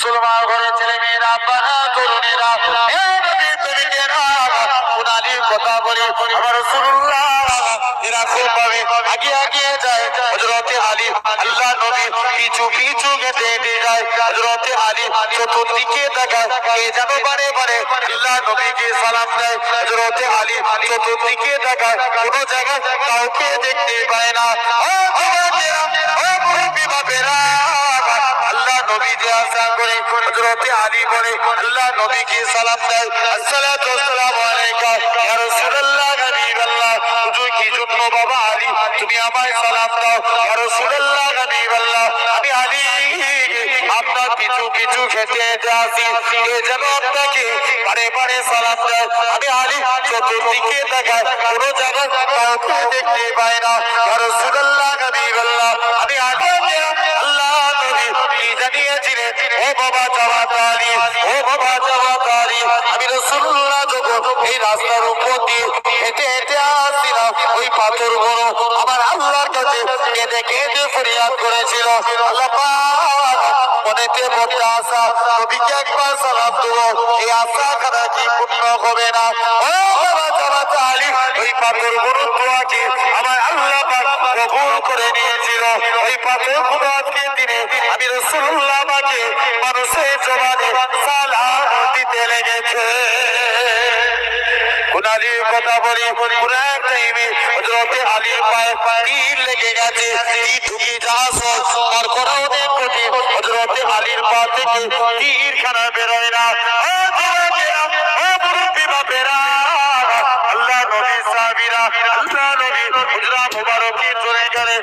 মুসলমান ঘরে ছেলে মেয়েরা তরুণেরা হে নবীর প্রেমিকেরা সোনালি কথা বলে আমার রাসূলুল্লাহ এরা খুব ভাবে আগে আগে যায়। হযরতে আলী আল্লাহ নবী পিছু পিছু হেঁটে হেঁটে যায়। হযরতে আলী চতুর্দিকে তাকায়, কে যেন বারে বারে আল্লাহ নবীকে সালাম দেয়। হযরতে আলী চতুর্দিকে তাকায়, কোনো জায়গায় কাউকে দেখতে পায় না। করে হযরতে আলী বলে, আল্লাহ নবীকে সালাম দেয়। আসসালাতু ওয়াসসালামু আলাইকা, ইয়া রাসূলুল্লাহ হুজুর, কি জন্য বাবা আলী? তুমি আমায় সালাম দাও। ইয়া রাসূলুল্লাহ আমি আলী। আপনার খেতে এ যেন আপনাকে বারে বারে সালাম দেয়। আমি আলী, চতুর্দিকে দেখায়। দেখতে পাই না। ইয়া রাসূলুল্লাহ বাবা জাওয়াতালি আমি রাসূলুল্লাহ যখন এই রাস্তার উপর দিয়ে হেঁটে হেঁটে আসছিলাম, ওই পাথর বড় আমার আল্লাহর কাছে কেঁদে কেঁদে ফরিয়াদ করেছিল। আশা খানা কি পূর্ণ হবে না? ওই পাথর বড় দোয়াকে ওই পাথর পায়ে তীর লেগে আলীর খানা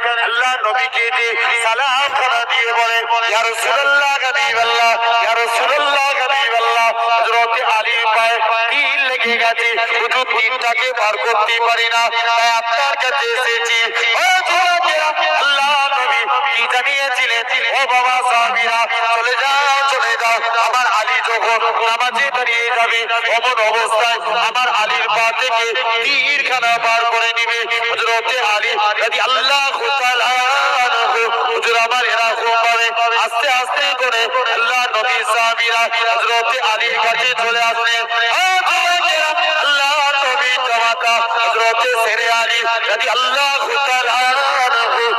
আল্লাহ নবীকে যে সালাম খানা দিয়ে বলে ইয়া রাসূলুল্লাহ, হাবিবাল্লাহ, ইয়া রাসূলুল্লাহ, হাবিবাল্লাহ। হযরতে আলীর পায়ে তীর লেগে গেছে? শুধু তীরটাকে বার করতে পারি না। তাই আপনার কাছে এসেছি। আল্লাহ নবী, কি জানিয়েছিলেন? ও বাবা সাহাবীরা, চলে যাও চলে যাও। আলী নামাজে দাঁড়িয়ে যাবে। এমন অবস্থায় আমার আলীর পা থেকে তীর খানা বার করে নিবে। হযরতে আলী যদি আমার আস্তে আস্তে করে আল্লাহ নবী সাহাবীরা হযরতে আলীর কাছে চলে আসলেন। আল্লাহ নবী শেরে আলী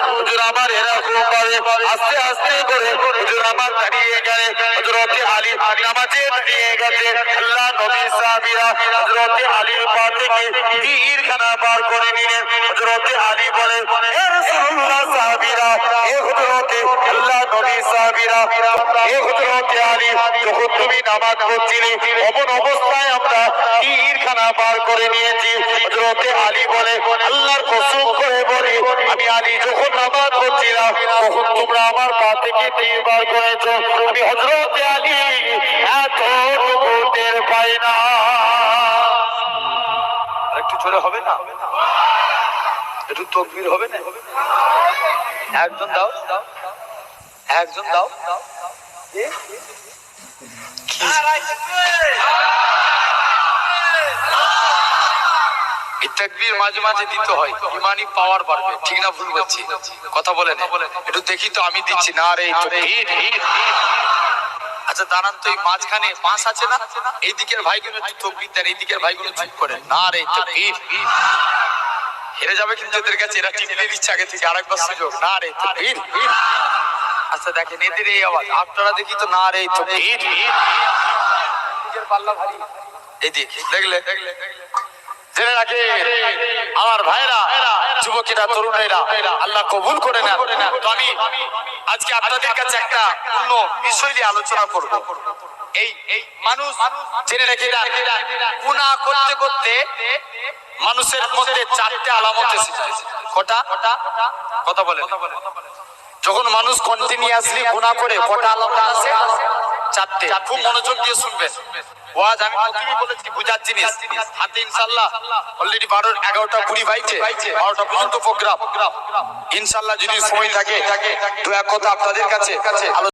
হুজুর আমার এরকম ভাবে আস্তে আস্তে করে হুজুর আমার দাঁড়িয়ে গেলে, হযরতে আলী নামাজে দাঁড়িয়ে গেছে। আল্লাহ নবী সাহাবীরা হযরতে আলীর পা থেকে তীর বার করে নিলেন। হযরতে আলী বলে হে রাসূলুল্লাহ সাহাবীরা হে হযরতে আল্লাহ নবী সাহাবীরা হে হযরতে আলী, যখন তুমি নামাজ পড়ছিলে এমন অবস্থায় আমরা তীর খানা বার করে নিয়েছি। হযরতে আলী বলে আল্লাহর কসম করে বলি আমি আলী যখন নামাজ তখন তোমরা আমার পা থেকে তীর বার করেছ। আমি হযরতে আলী এত টের পাই না একটু জোরে হবে না? একটু তকবির হবে না? একজন দাও। একজন দাও? কি? তাকবীর মাঝে মাঝে দিতে হয়। ইমানি পাওয়ার বাড়বে। ঠিক না ভুল বলছি? কথা বলে না। একটু দেখি তো আমি দিচ্ছি না রে আচ্ছা দাঁড়ান তো, এই মাঝখানে আছে না? ভাইগুলো তকবির দেন ভাইগুলো চুপ করে না রে হেরে যাবে কিন্তু এদের কাছে, এরা দিচ্ছে আগে থেকে আরেকবার সুযোগ। না রে আচ্ছা দেখেন, এদের এই আওয়াজ। আপনারা দেখি তো না রে দিকের পাল্লা ভারী এই দিক দেখলে দেখলে? জেনে রাখে আমার ভাইরা যুবকেরা, তরুণেরা, আল্লাহ কবুল করে তো আমি আজকে আপনাদের কাছে একটা অন্য বিষয় নিয়ে আলোচনা করব। এই এই মানুষ জেনে রেখে গুনাহ করতে করতে মানুষের মধ্যে চারটে আলামত এসেছে কটা? কথা বলে যখন মানুষ কন্টিনিউয়াসলি গুনাহ করে, কটা আলামত আছে খুব মনোযোগ দিয়ে শুনবেন। ওয়াজ আমি বলেছি, বুঝার জিনিস। হাতে ইনশাল্লাহ অলরেডি বারো এগারোটা কুড়ি বাইছে, বারোটা পর্যন্ত প্রোগ্রাম। ইনশাল্লাহ যদি সময় থাকে, দু এক কথা আপনাদের কাছে।